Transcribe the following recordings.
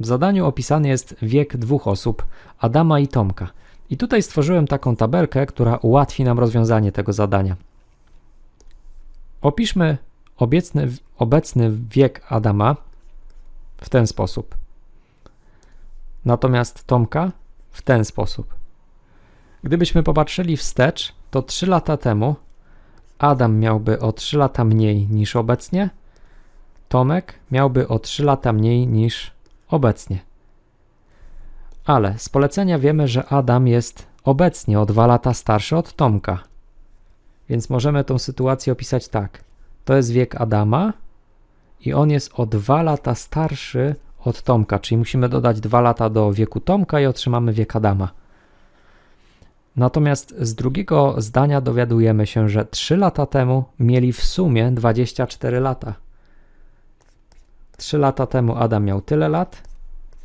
W zadaniu opisany jest wiek dwóch osób, Adama i Tomka. I tutaj stworzyłem taką tabelkę, która ułatwi nam rozwiązanie tego zadania. Opiszmy obecny, obecny wiek Adama w ten sposób. Natomiast Tomka w ten sposób. Gdybyśmy popatrzyli wstecz, to 3 lata temu Adam miałby o 3 lata mniej niż obecnie, Tomek miałby o 3 lata mniej niż obecnie. Ale z polecenia wiemy, że Adam jest obecnie o 2 lata starszy od Tomka. Więc możemy tą sytuację opisać tak. To jest wiek Adama i on jest o 2 lata starszy od Tomka, czyli musimy dodać 2 lata do wieku Tomka i otrzymamy wiek Adama. Natomiast z drugiego zdania dowiadujemy się, że 3 lata temu mieli w sumie 24 lata. 3 lata temu Adam miał tyle lat,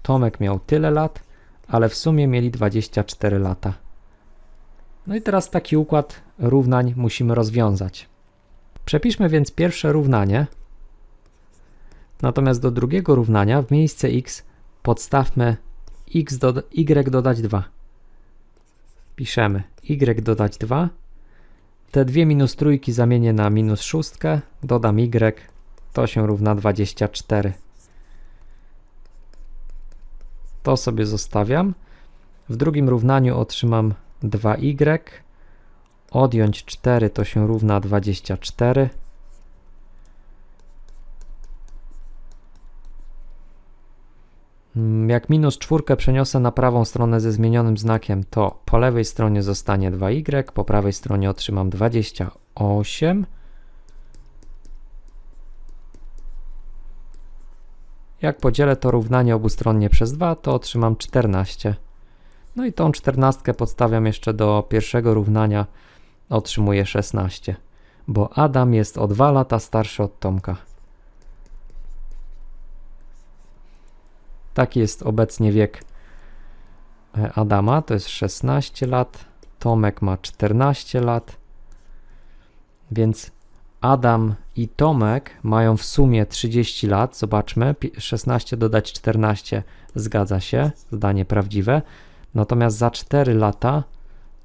Tomek miał tyle lat, ale w sumie mieli 24 lata. No i teraz taki układ równań musimy rozwiązać. Przepiszmy więc pierwsze równanie. Natomiast do drugiego równania w miejsce x podstawmy x do, y dodać 2. Piszemy y dodać 2. Te dwie minus trójki zamienię na minus szóstkę, dodam y, to się równa 24. To sobie zostawiam. W drugim równaniu otrzymam 2y. Odjąć 4 to się równa 24. Mm, Jak minus czwórkę przeniosę na prawą stronę ze zmienionym znakiem, to po lewej stronie zostanie 2y, po prawej stronie otrzymam 28. Jak podzielę to równanie obustronnie przez 2, to otrzymam 14. No i tą 14 podstawiam jeszcze do pierwszego równania, otrzymuję 16, bo Adam jest o 2 lata starszy od Tomka. Taki jest obecnie wiek e, Adama, to jest 16 lat, Tomek ma 14 lat, więc Adam i Tomek mają w sumie 30 lat. Zobaczmy, pi- 16 dodać 14 zgadza się, zdanie prawdziwe. Natomiast za 4 lata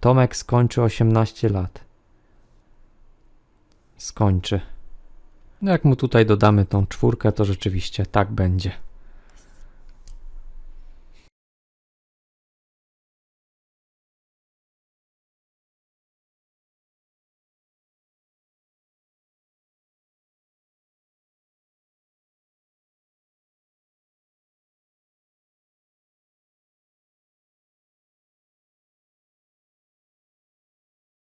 Tomek skończy 18 lat. Skończy. Jak mu tutaj dodamy tą czwórkę, to rzeczywiście tak będzie.